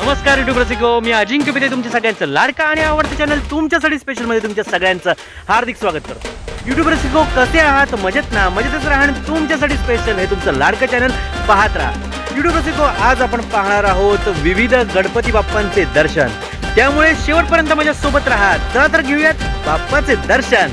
नमस्कार युट्यूब रसिको. मी अजिंक्य पिते तुमच्या सगळ्यांचं लाडका आणि आवडतं चॅनल तुमच्यासाठी स्पेशलमध्ये तुमच्या सगळ्यांचं हार्दिक स्वागत करतो. युट्यूब रसिको कसे आहात? मजेत ना? मजेतच राहा आणि तुमच्यासाठी स्पेशल हे तुमचं लाडकं चॅनल पाहत राहा. युट्यूब रसिको आज आपण पाहणार आहोत विविध गणपती बाप्पांचे दर्शन. त्यामुळे शेवटपर्यंत माझ्या सोबत राहा. चला तर घेऊयात बाप्पाचे दर्शन.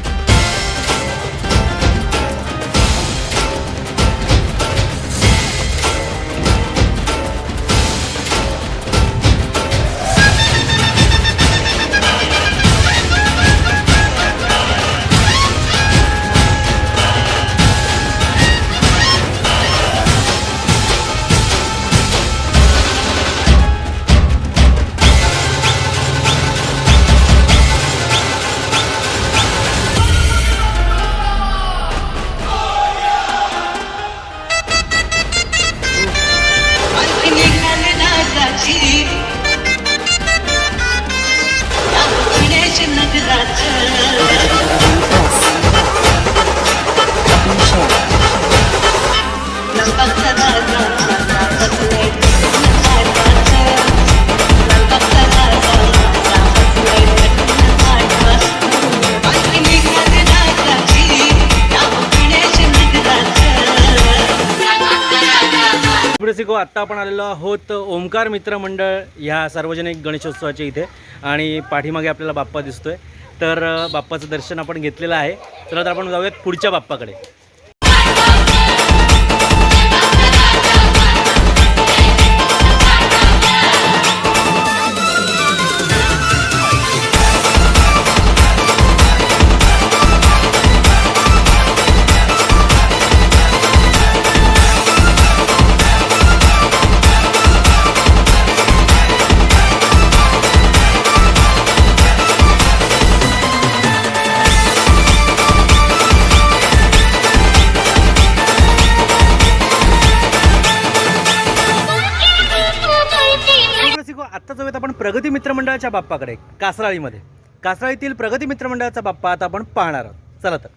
रसिको आत्ता आपण आलेलो आहोत ओंकार मित्र मंडळ ह्या सार्वजनिक गणेशोत्सवाच्या इथे. आणि पाठीमागे आपल्याला बाप्पा दिसतोय. तर बाप्पाचं दर्शन आपण घेतलेलं आहे. चला तर आपण जाऊयात पुढच्या बाप्पाकडे. आत्ता जाऊयात आपण प्रगती मित्रमंडळाच्या बाप्पाकडे कासराळीमध्ये. कासराळीतील प्रगती मित्रमंडळाचा बाप्पा आता आपण पाहणार आहोत. चला तर.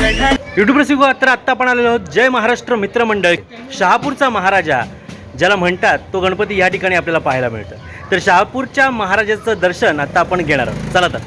युट्यूब रसिको तर आत्ता आपण आलेलो आहोत जय महाराष्ट्र मित्रमंडळ शहापूरचा महाराजा ज्याला म्हणतात तो गणपती या ठिकाणी आपल्याला पाहायला मिळतं. तर शहापूरच्या महाराजाचं दर्शन आता आपण घेणार आहोत. चला तर.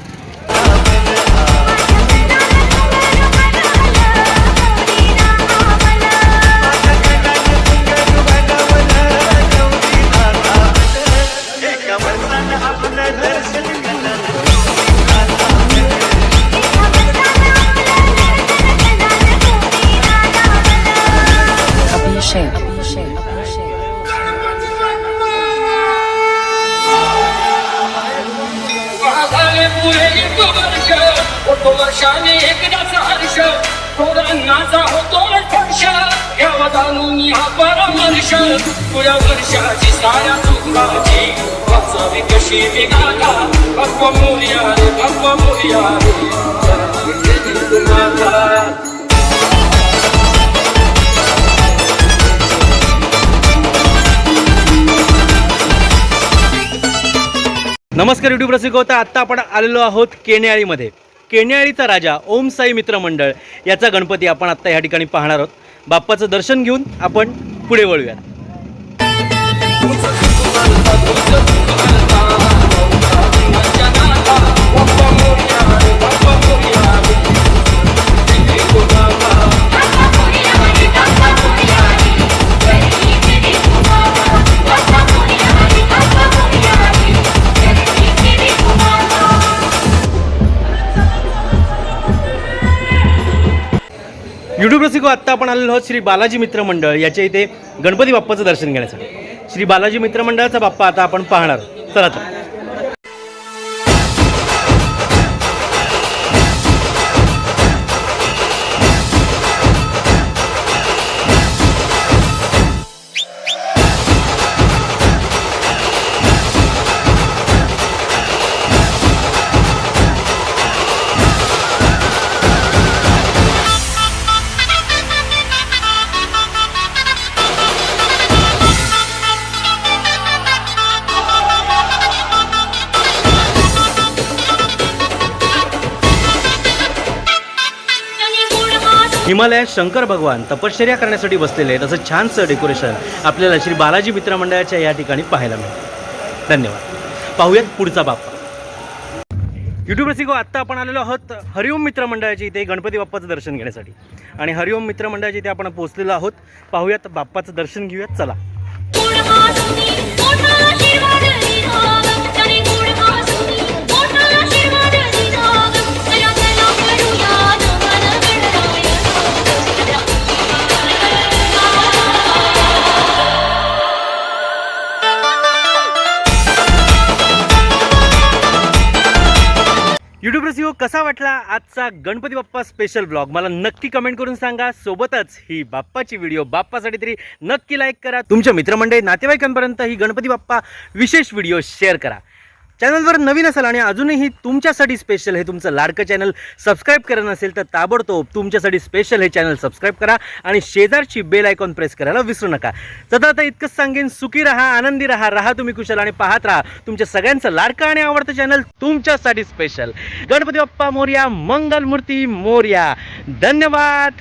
महागाने पुढे एक वर्ष होतो वर्षाने एकदाच हर्ष. होतो स्पर्श घ्यावा जाणून हा परामर्श. पुढ्या वर्षाची साया चुकाची वाचावी कशी विगाला बाप्पा मोर्या रे बाप्पा मोर्या रे नमस्कार युट्यूब रसिक होता आत्ता आपण आलेलो आहोत केण्याळीमध्ये केण्याळीचा राजा ओम साई मित्र मंडळ याचा गणपती आपण आत्ता या ठिकाणी पाहणार आहोत. बाप्पाचं दर्शन घेऊन आपण पुढे वळूयात. रसिको आत्ता आपण आलेलो आहोत श्री बालाजी मित्र मंडळ याच्या इथे गणपती बाप्पाचं दर्शन घेण्यासाठी. श्री बालाजी मित्र मंडळाचा बाप्पा आता आपण पाहणार चला तर. हिमालयात शंकर भगवान तपश्चर्या करण्यासाठी बसलेले आहे तसं छानसं डेकोरेशन आपल्याला श्री बालाजी मित्र मंडळाच्या या ठिकाणी पाहायला मिळतं. धन्यवाद. पाहूयात पुढचा बाप्पा. युट्यूब रसिको आत्ता आपण आलेलो आहोत हरिओम मित्र मंडळाच्या इथे गणपती बाप्पाचं दर्शन घेण्यासाठी. आणि हरिओम मित्र मंडळाच्या इथे आपण पोहोचलेलो आहोत. पाहूयात बाप्पाचं दर्शन घेऊयात. चला. युट्यूब रसिओ कसा वाटला आजचा गणपती बाप्पा स्पेशल ब्लॉग मला नक्की कमेंट करून सांगा. सोबतच ही बाप्पाची व्हिडिओ बाप्पासाठी तरी नक्की लाईक करा. तुमच्या मित्रमंडळी नातेवाईकांपर्यंत ही गणपती बाप्पा विशेष व्हिडिओ शेअर करा. चॅनलवर नवीन असाल आणि अजूनही तुमच्यासाठी स्पेशल हे तुमचं लाडकं चॅनल सबस्क्राईब करा नसेल तर ताबडतोब तुमच्यासाठी स्पेशल हे चॅनल सबस्क्राईब करा आणि शेजारची बेल आयकॉन प्रेस करायला विसरू नका. तर आता इतकंच सांगेन सुखी राहा आनंदी राहा राहा तुम्ही कुशल आणि पाहत राहा तुमच्या सगळ्यांचं लाडकं आणि आवडतं चॅनल तुमच्यासाठी स्पेशल गणपती बाप्पा मोर्या मंगलमूर्ती मोर्या. धन्यवाद!